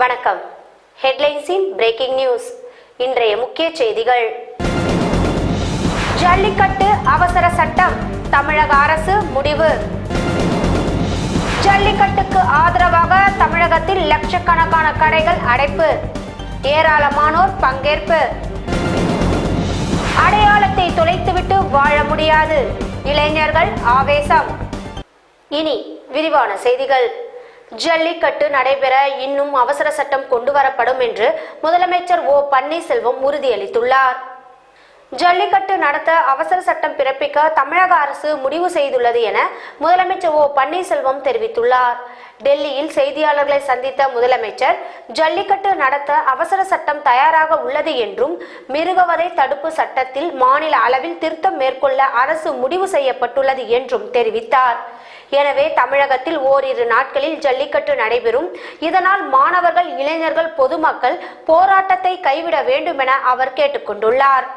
வணக்கம். ஹெட்லைன்ஸின் breaking news இன்றைய முக்கிய செய்திகள். ஜல்லிக்கட்டு அவசர சட்டம். தமிழக அரசு முடிவு. ஜல்லிக்கட்டுக்கு ஆதரவாக தமிழகத்தில் லட்சக்கணக்கான கடைகள் அடைப்பு. ஏராளமானோர் பங்கேற்பு. அடையாளத்தை தொலைத்துவிட்டு வாழ முடியாது. இளைஞர்கள் ஆவேசம். இனி விரிவான செய்திகள். ஜல்லிக்கட்டு நடைபெற இன்னும் அவசர சட்டம் கொண்டு வரப்படும் என்று முதலமைச்சர் ஓ பன்னீர்செல்வம் உறுதியளித்துள்ளார். ஜல்லிக்கட்டு நடத்த அவசர சட்டம் பிறப்பிக்க தமிழக அரசு முடிவு செய்துள்ளது என முதலமைச்சர் ஓ பன்னீர்செல்வம் தெரிவித்துள்ளார். டெல்லியில் செய்தியாளர்களை சந்தித்த முதலமைச்சர் ஜல்லிக்கட்டு நடத்த அவசர சட்டம் தயாராக உள்ளது என்றும் மிருகவதை தடுப்பு சட்டத்தில் மாநில அளவில் திருத்தம் மேற்கொள்ள அரசு முடிவு செய்யப்பட்டுள்ளது என்றும் தெரிவித்தார். எனவே தமிழகத்தில் ஓரிரு நாட்களில் ஜல்லிக்கட்டு நடைபெறும். இதனால் மாணவர்கள் இளைஞர்கள் பொதுமக்கள் போராட்டத்தை கைவிட வேண்டும் என அவர் கேட்டுக்கொண்டுள்ளார்.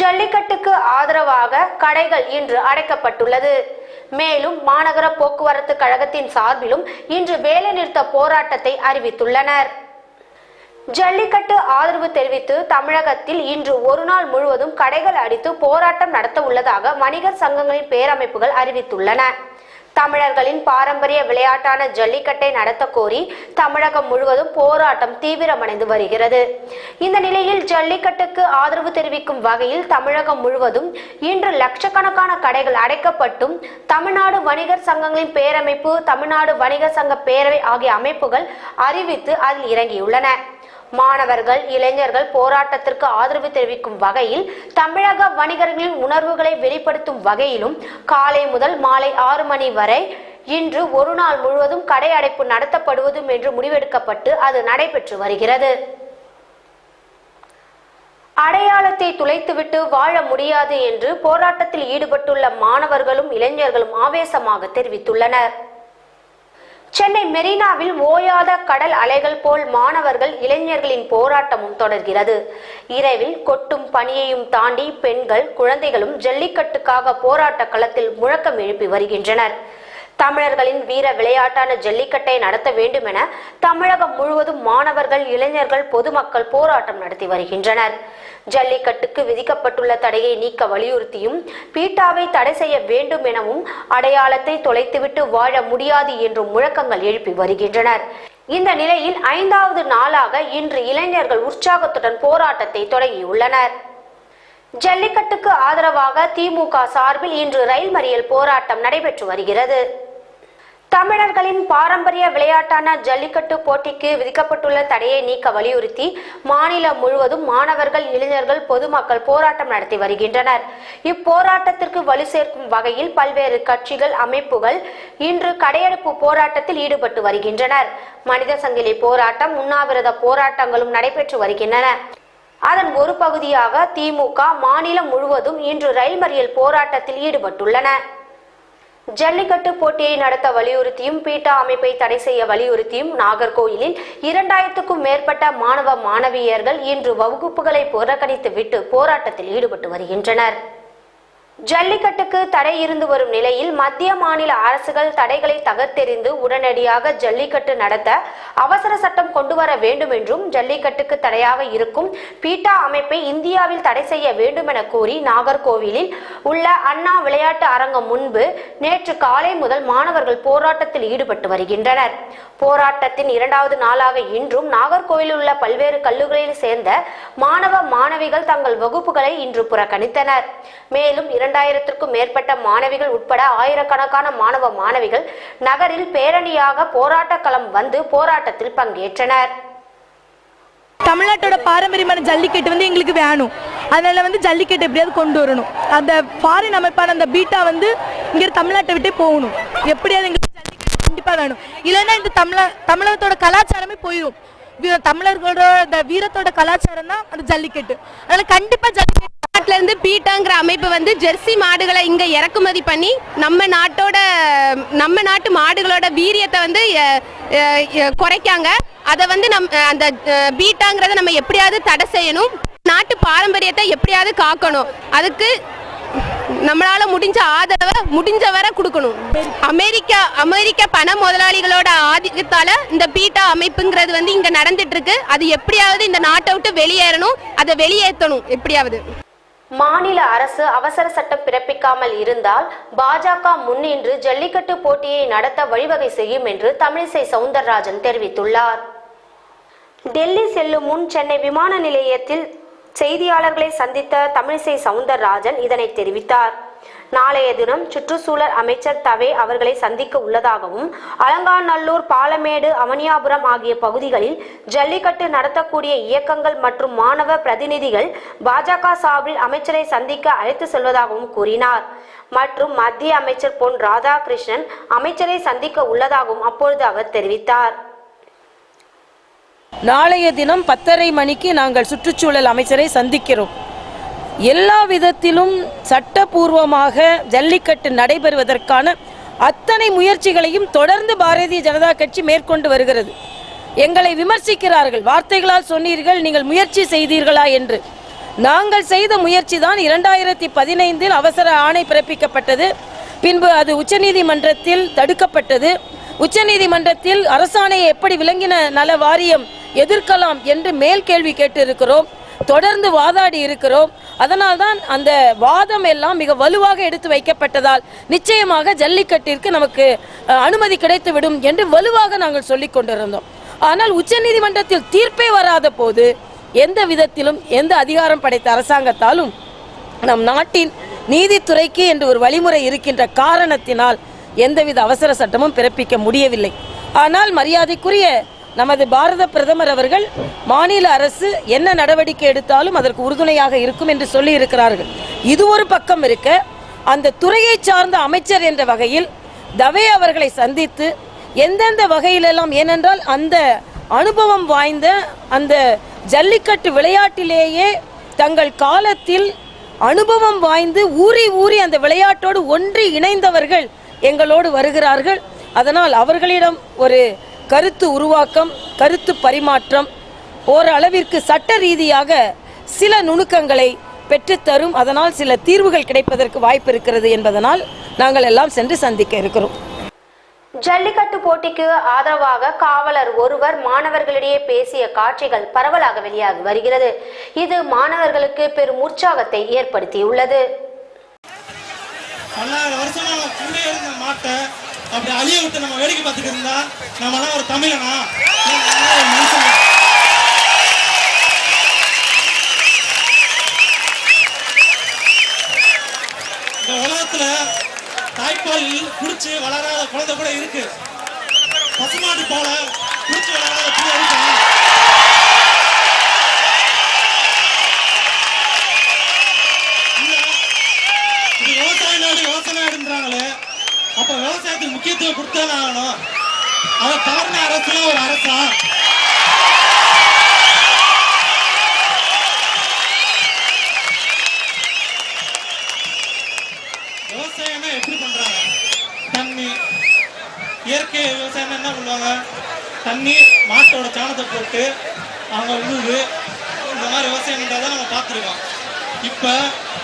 ஜல்லிக்கட்டுக்கு ஆதரவாக கடைகள் இன்று அடைக்கப்பட்டுள்ளது. மேலும் மாநகர போக்குவரத்து கழகத்தின் சார்பிலும் இன்று வேலைநிறுத்த போராட்டத்தை அறிவித்துள்ளனர். ஜல்லிக்கட்டு ஆதரவு தெரிவித்து தமிழகத்தில் இன்று ஒரு நாள் முழுவதும் கடைகள் அடித்து போராட்டம் நடத்த உள்ளதாக வணிகர் சங்கங்களின் பேரமைப்புகள் அறிவித்துள்ளன. தமிழர்களின் பாரம்பரிய விளையாட்டான ஜல்லிக்கட்டை நடத்த கோரி தமிழகம் முழுவதும் போராட்டம் தீவிரமடைந்து வருகிறது. இந்த நிலையில் ஜல்லிக்கட்டுக்கு ஆதரவு தெரிவிக்கும் வகையில் தமிழகம் முழுவதும் இன்று லட்சக்கணக்கான கடைகள் அடைக்கப்பட்டும் தமிழ்நாடு வணிகர் சங்கங்களின் பேரமைப்பு தமிழ்நாடு வணிகர் சங்க பேரவை ஆகிய அமைப்புகள் அறிவித்து அதில் இறங்கியுள்ளன. மாணவர்கள் இளைஞர்கள் போராட்டத்திற்கு ஆதரவு தெரிவிக்கும் வகையில் தமிழக வணிகர்களின் உணர்வுகளை வெளிப்படுத்தும் வகையிலும் காலை முதல் மாலை ஆறு மணி வரை இன்று ஒரு நாள் முழுவதும் கடை அடைப்பு நடத்தப்படுவதும் என்று முடிவெடுக்கப்பட்டு அது நடைபெற்று வருகிறது. அடையாளத்தை துளைத்துவிட்டு வாழ முடியாது என்று போராட்டத்தில் ஈடுபட்டுள்ள மாணவர்களும் இளைஞர்களும் ஆவேசமாக தெரிவித்துள்ளனர். சென்னை மெரினாவில் ஓயாத கடல் அலைகள் போல் மாணவர்கள் இளைஞர்களின் போராட்டமும் தொடர்கிறது. இரவில் கொட்டும் பணியையும் தாண்டி பெண்கள் குழந்தைகளும் ஜல்லிக்கட்டுக்காக போராட்ட களத்தில் முழக்கம் எழுப்பி வருகின்றனர். தமிழர்களின் வீர விளையாட்டான ஜல்லிக்கட்டை நடத்த வேண்டும் என தமிழகம் முழுவதும் மாணவர்கள் இளைஞர்கள் பொதுமக்கள் போராட்டம் நடத்தி வருகின்றனர். ஜல்லிக்கட்டுக்கு விதிக்கப்பட்டுள்ள தடையை நீக்க வலியுறுத்தியும் பீட்டாவை தடை செய்ய வேண்டும் எனவும் அடையாளத்தை தொலைத்துவிட்டு வாழ முடியாது என்றும் முழக்கங்கள் எழுப்பி வருகின்றனர். இந்த நிலையில் ஐந்தாவது நாளாக இன்று இளைஞர்கள் உற்சாகத்துடன் போராட்டத்தை தொடங்கியுள்ளனர். ஜல்லிக்கட்டுக்கு ஆதரவாக திமுக சார்பில் இன்று ரயில் மறியல் போராட்டம் நடைபெற்று வருகிறது. தமிழர்களின் பாரம்பரிய விளையாட்டான ஜல்லிக்கட்டு போட்டிக்கு விதிக்கப்பட்டுள்ள தடையை நீக்க வலியுறுத்தி மாநிலம் முழுவதும் மாணவர்கள் இளைஞர்கள் பொதுமக்கள் போராட்டம் நடத்தி வருகின்றனர். இப்போராட்டத்திற்கு வலு சேர்க்கும் வகையில் பல்வேறு கட்சிகள் அமைப்புகள் இன்று கடையெடுப்பு போராட்டத்தில் ஈடுபட்டு வருகின்றனர். மனித சங்கிலி போராட்டம் உண்ணாவிரத போராட்டங்களும் நடைபெற்று வருகின்றன. அதன் ஒரு பகுதியாக திமுக மாநிலம் முழுவதும் இன்று ரயில் மறியல் போராட்டத்தில் ஈடுபட்டுள்ளன. ஜல்லிக்கட்டு போட்டியை நடத்த வலியுறுத்தியும் பீட்டா அமைப்பை தடை செய்ய வலியுறுத்தியும் நாகர்கோயிலில் இரண்டாயிரத்துக்கும் மேற்பட்ட மாணவ மாணவியர்கள் இன்று வகுப்புகளை புறக்கணித்து விட்டு போராட்டத்தில் ஈடுபட்டு வருகின்றனர். ஜல்லிக்கட்டுக்கு தடை இருந்து வரும் நிலையில் மத்திய மாநில அரசுகள் தடைகளை தகர்த்தெறிந்து உடனடியாக ஜல்லிக்கட்டு நடத்த அவசர சட்டம் கொண்டு வர வேண்டும் என்றும் ஜல்லிக்கட்டுக்கு தடையாக இருக்கும் பீட்டா அமைப்பை இந்தியாவில் தடை செய்ய வேண்டும் என கூறி நாகர்கோவிலில் உள்ள அண்ணா விளையாட்டு அரங்கம் முன்பு நேற்று காலை முதல் மாணவர்கள் போராட்டத்தில் ஈடுபட்டு வருகின்றனர். போராட்டத்தின் இரண்டாவது நாளாக இன்றும் நாகர்கோவிலில் உள்ள பல்வேறு கல்லூரிகளில் சேர்ந்த மாணவ மாணவிகள் தங்கள் வகுப்புகளை இன்று புறக்கணித்தனர். மேலும் இரண்டாயிரத்திற்கும் மேற்பட்ட மாணவிகள் உட்பட ஆயிரக்கணக்கான மாணவ மாணவிகள் நகரில் பேரணியாக போராட்ட களம் வந்து போராட்டத்தில் பங்கேற்றனர். தமிழ்நாட்டோட பாரம்பரியமான ஜல்லிக்கட்டு வந்து எங்களுக்கு வேணும். அதனால வந்து ஜல்லிக்கட்டு எப்படியாவது கொண்டு வரணும். அந்த ஃபாரின் அமைப்பான அந்த பீட்டா வந்து இங்கே தமிழ்நாட்டை விட்டே போகணும். எப்படியாவது எங்களுக்கு ஜல்லிக்கட்டு கண்டிப்பாக வேணும். இல்லைன்னா இந்த தமிழ தமிழகத்தோட கலாச்சாரமே போயிடும் தமிழர்களோட அந்த வீரத்தோட கலாச்சாரம் தான் அந்த ஜல்லிக்கட்டு. அதனால கண்டிப்பாக ஜல்லிக்கட்டு நாட்டிலேருந்து பீட்டாங்கிற அமைப்பு வந்து ஜெர்சி மாடுகளை இங்க இறக்குமதி பண்ணி நம்ம நாட்டோட நம்ம நாட்டு மாடுகளோட வீரியத்தை வந்து குறைக்காங்க. அதை வந்து நம் அந்த பீட்டாங்கிறத நம்ம எப்படியாவது தடை செய்யணும். நாட்டு பாரம்பரியத்தை எப்படியாவது காக்கணும். அதுக்கு நம்மளால முடிஞ்ச ஆதரவை முடிஞ்ச வரை கொடுக்கணும். அமெரிக்கா அமெரிக்க பண முதலாளிகளோட ஆதிக்கத்தால இந்த பீட்டா அமைப்புங்கிறது வந்து இங்க நடந்துட்டு இருக்கு. அது எப்படியாவது இந்த நாட்டை விட்டு வெளியேறணும். அதை வெளியேற்றணும் எப்படியாவது. மாநில அரசு அவசர சட்டம் பிறப்பிக்காமல் இருந்தால் பாஜக முன்னின்று ஜல்லிக்கட்டு போட்டியை நடத்த வழிவகை செய்யும் என்று தமிழிசை சவுந்தரராஜன் தெரிவித்துள்ளார். டெல்லி செல்லும் முன் சென்னை விமான நிலையத்தில் செய்தியாளர்களை சந்தித்த தமிழிசை சவுந்தரராஜன் இதனை தெரிவித்தார். நாளைய தினம் சுற்றுச்சூழல் அமைச்சர் தவே அவர்களை சந்திக்க உள்ளதாகவும் அலங்காநல்லூர் பாலமேடு அவனியாபுரம் ஆகிய பகுதிகளில் ஜல்லிக்கட்டு நடத்தக்கூடிய இயக்கங்கள் மற்றும் மாணவ பிரதிநிதிகள் பாஜக சார்பில் அமைச்சரை சந்திக்க அழைத்து செல்வதாகவும் கூறினார். மற்றும் மத்திய அமைச்சர் பொன் ராதாகிருஷ்ணன் அமைச்சரை சந்திக்க உள்ளதாகவும் அப்பொழுது அவர் தெரிவித்தார். நாளைய தினம் பத்தரை மணிக்கு நாங்கள் சுற்றுச்சூழல் அமைச்சரை சந்திக்கிறோம். எல்லா விதத்திலும் சட்டபூர்வமாக ஜல்லிக்கட்டு நடைபெறுவதற்கான அத்தனை முயற்சிகளையும் தொடர்ந்து பாரதிய ஜனதா கட்சி மேற்கொண்டு வருகிறது. எங்களை விமர்சிக்கிறார்கள். வார்த்தைகளால் சொன்னீர்கள் நீங்கள் முயற்சி செய்தீர்களா என்று. நாங்கள் செய்த முயற்சி தான் இரண்டாயிரத்தி பதினைந்தில் அவசர ஆணை பிறப்பிக்கப்பட்டது. பின்பு அது உச்சநீதிமன்றத்தில் தடுக்கப்பட்டது. உச்சநீதிமன்றத்தில் அரசாணையை எப்படி விளங்கின நல வாரியம் எதிர்க்கலாம் என்று மேல் கேள்வி கேட்டு இருக்கிறோம் தொடர்ந்து வாதாடி இருக்கிறோம். அதனால்தான் அந்த வாதம் எல்லாம் மிக வலுவாக எடுத்து வைக்கப்பட்டதால் நிச்சயமாக ஜல்லிக்கட்டிற்கு நமக்கு அனுமதி கிடைத்துவிடும் என்று வலுவாக நாங்கள் சொல்லிக் கொண்டிருந்தோம். ஆனால் உச்சநீதிமன்றத்தில் தீர்ப்பே வராத போது எந்த விதத்திலும் எந்த அதிகாரம் படைத்த அரசாங்கத்தாலும் நம் நாட்டின் நீதித்துறைக்கு என்று ஒரு வழிமுறை இருக்கின்ற காரணத்தினால் எந்தவித அவசர சட்டமும் பிறப்பிக்க முடியவில்லை. ஆனால் மரியாதைக்குரிய நமது பாரத பிரதமர் அவர்கள் மாநில அரசு என்ன நடவடிக்கை எடுத்தாலும் அதற்கு உறுதுணையாக இருக்கும் என்று சொல்லி இருக்கிறார்கள் இது ஒரு பக்கம் இருக்க அந்த துறையை சார்ந்த அமைச்சர் என்ற வகையில் தவே அவர்களை சந்தித்து எந்தெந்த வகையிலெல்லாம் ஏனென்றால் அந்த அனுபவம் வாய்ந்த அந்த ஜல்லிக்கட்டு விளையாட்டிலேயே தங்கள் காலத்தில் அனுபவம் வாய்ந்து ஊறி ஊறி அந்த விளையாட்டோடு ஒன்றி இணைந்தவர்கள் எங்களோடு வருகிறார்கள். அதனால் அவர்களிடம் ஒரு கருத்து உருவாக்கம் கருத்து பரிமாற்றம் ஓரளவிற்கு சட்ட ரீதியாக சில நுணுக்கங்களை பெற்றுத்தரும் அதனால் சில தீர்வுகள் கிடைப்பதற்கு வாய்ப்பு இருக்கிறது என்பதனால் நாங்கள் எல்லாம் சென்று சந்திக்க இருக்கிறோம். ஜல்லிக்கட்டு போட்டிக்கு ஆதரவாக காவலர் ஒருவர் மாணவர்களிடையே பேசிய காட்சிகள் பரவலாக வெளியாகி வருகிறது. இது மாணவர்களுக்கு பெரும் உற்சாகத்தை ஏற்படுத்தியுள்ளது. அப்படி அழிய விட்டு நம்ம வேடிக்கை பார்த்துட்டு இருந்தா நம்மளாம் ஒரு தமிழனா? இந்த உலகத்துல தாய்ப்பால் குடிச்சு வளராத குழந்தை கூட இருக்கு. பசுமாட்டு போல குடிச்சு வளராத பிள்ளை இருக்கா இல்ல இது விவசாய நாடு விவசாய நாடுன்றாங்களே அப்ப விவசாயத்துக்கு முக்கியத்துவம் கொடுத்தானே ஆகணும். அதை தவறின அரசுலாம் ஒரு அரசா? விவசாயம்னா எப்படி பண்றாங்க? தண்ணி. இயற்கை விவசாயம் என்ன பண்ணுவாங்க? தண்ணி மாட்டோட சாணத்தை போட்டு அவங்க உழுது இந்த மாதிரி விவசாயம் பண்றதை நம்ம பார்த்துருக்கோம். இப்ப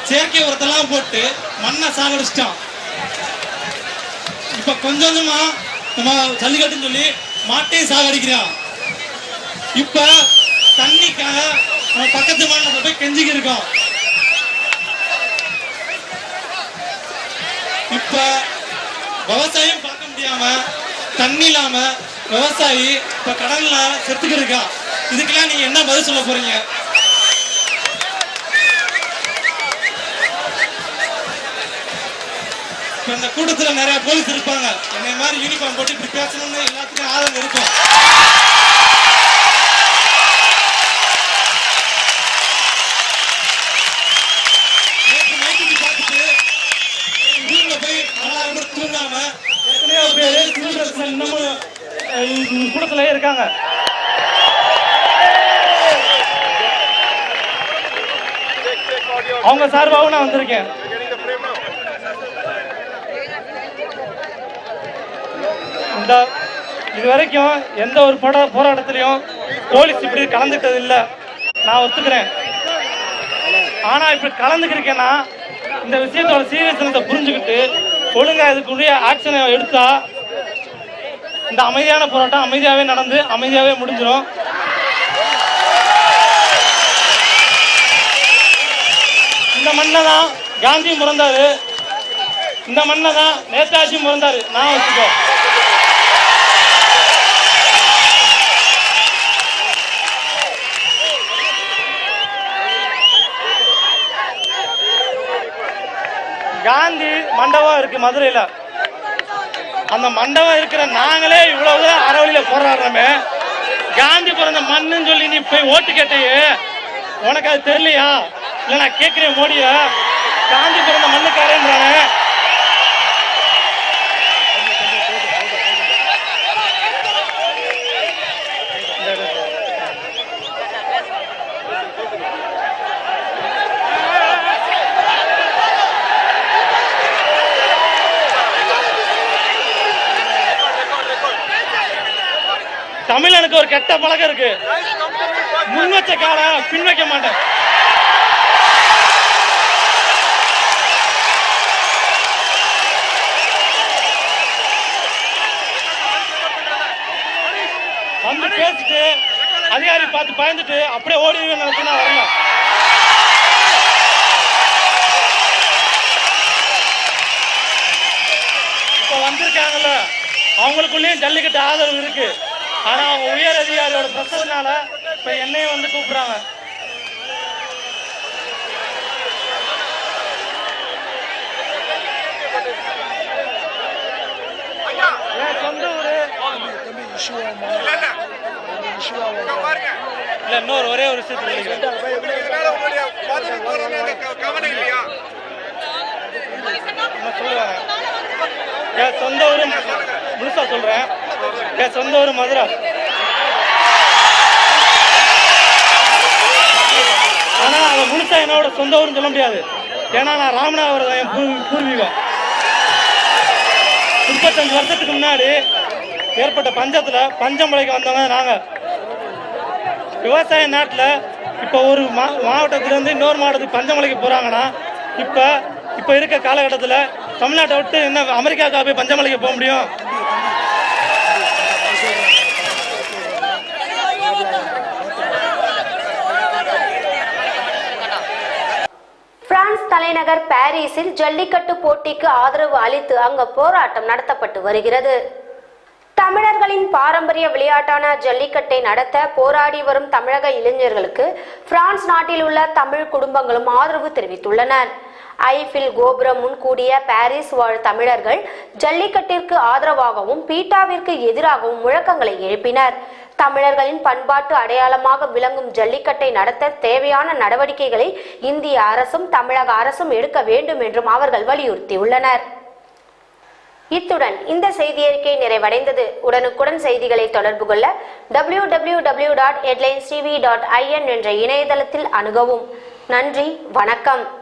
செயற்கை உரத்தெல்லாம் போட்டு மண்ணை சாகடிச்சிட்டான் இப்போ கொஞ்சம் கொஞ்சமா நம்ம ஜல்லிக்கட்டுன்னு சொல்லி மாட்டையும் சாகடிக்கிறான். இப்ப தண்ணிக்காக நம்ம பக்கத்து மாநிலத்தை போய் கெஞ்சிக்கி இருக்கோம் இப்ப விவசாயம் பார்க்க முடியாம தண்ணி இல்லாம விவசாயி இப்ப கடல்ல செத்துக்கிட்டு இருக்கான். இதுக்கெல்லாம் நீங்க என்ன பதில் சொல்ல போறீங்க? இப்ப இந்த கூட்டத்தில் நிறைய போலீஸ் இருப்பாங்க. என்னை மாதிரி யூனிஃபார்ம் போட்டு இப்படி பேசணும்னு எல்லாத்துக்கும் ஆதரவு இருக்கும். பார்த்துட்டு இன்னமும் கூட்டத்துல இருக்காங்க. அவங்க சார்பாகவும் நான் வந்திருக்கேன். இந்த இது வரைக்கும் எந்த ஒரு போட போராட்டத்திலையும் போலீஸ் இப்படி கலந்துக்கிட்டது இல்லை நான் ஒத்துக்கிறேன். ஆனால் இப்படி கலந்துக்கிருக்கேன்னா இந்த விஷயத்தோட சீரியஸ்னஸை புரிஞ்சுக்கிட்டு ஒழுங்காக இதுக்குரிய ஆக்ஷனை எடுத்தா இந்த அமைதியான போராட்டம் அமைதியாகவே நடந்து அமைதியாகவே முடிஞ்சிடும் இந்த மண்ணை தான் காந்தியும் பிறந்தாரு இந்த மண்ணை தான் நேதாஜியும் பிறந்தாரு நான் வச்சுக்கோ. காந்தி மண்டபம் இருக்கு மதுரையில. அந்த மண்டபம் இருக்கிற நாங்களே இவ்வளவு அறவழியில போராடுறோமே. காந்தி பிறந்த மண்ணுன்னு சொல்லி நீ போய் ஓட்டு கேட்டையே. உனக்கு அது தெரியலையா? இல்ல நான் கேட்கிறேன் மோடியா. காந்தி பிறந்த மண்ணுக்காரன்றானே. தமிழனுக்கு ஒரு கெட்ட பழக்கம் இருக்கு. முன் வச்ச கால பின் வைக்க மாட்டேன். வந்து பேசிட்டு அதிகாரி பார்த்து பயந்துட்டு அப்படியே ஓடிடுவேன் நினைச்சுன்னா வரல இப்போ வந்திருக்காங்கல்ல அவங்களுக்குள்ளேயும் ஜல்லிக்கட்டு ஆதரவு இருக்கு. ஆனா அவங்க உயர் அதிகாரியோட பிரச்சனைனால இப்ப என்னையும் வந்து கூப்பிடுறாங்க. சொந்த ஊரு. இல்ல இன்னொரு ஒரே ஒரு விஷயத்துக்கு என்ன சொல்லுவாங்க சொந்த ஊரு முழுசா சொல்றேன். என் சொந்த ஊர் மதுரை? ஆனா அதை முழுசா என்னோட சொந்த ஊருன்னு சொல்ல முடியாது. ஏன்னா நான் ராமநாதபுரம் தான் என் பூ- பூர்வீகம். முப்பத்தஞ்சு வருஷத்துக்கு முன்னாடி ஏற்பட்ட பஞ்சத்துல பஞ்சமலைக்கு வந்தவங்க நாங்க. விவசாய நாட்டில் இப்போ ஒரு மா மாவட்டத்துலேருந்து இன்னொரு மாவட்டத்துக்கு பஞ்சமலைக்கு போகிறாங்கன்னா இப்போ இப்போ இருக்க காலகட்டத்தில் தமிழ்நாட்டை விட்டு என்ன அமெரிக்காவுக்கு போய் பஞ்சமலைக்கு போக முடியும்? பிரான்ஸ் தலைநகர் பாரிஸில் ஜல்லிக்கட்டு போட்டிக்கு ஆதரவு அளித்து அங்கு போராட்டம் நடத்தப்பட்டு வருகிறது. தமிழர்களின் பாரம்பரிய விளையாட்டான ஜல்லிக்கட்டை நடத்த போராடி வரும் தமிழக இளைஞர்களுக்கு பிரான்ஸ் நாட்டில் உள்ள தமிழ் குடும்பங்களும் ஆதரவு தெரிவித்துள்ளனர். ஐஃபில் கோபுரம் முன்கூடிய பாரிஸ் வாழ் தமிழர்கள் ஜல்லிக்கட்டிற்கு ஆதரவாகவும் பீட்டாவிற்கு எதிராகவும் முழக்கங்களை எழுப்பினர். தமிழர்களின் பண்பாட்டு அடையாளமாக விளங்கும் ஜல்லிக்கட்டை நடத்த தேவையான நடவடிக்கைகளை இந்திய அரசும் தமிழக அரசும் எடுக்க வேண்டும் என்றும் அவர்கள் வலியுறுத்தியுள்ளனர். இத்துடன் இந்த செய்தியறிக்கை நிறைவடைந்தது. உடனுக்குடன் செய்திகளை தொடர்பு கொள்ள W W W dot headlines TV dot IN என்ற இணையதளத்தில் அணுகவும். நன்றி வணக்கம்.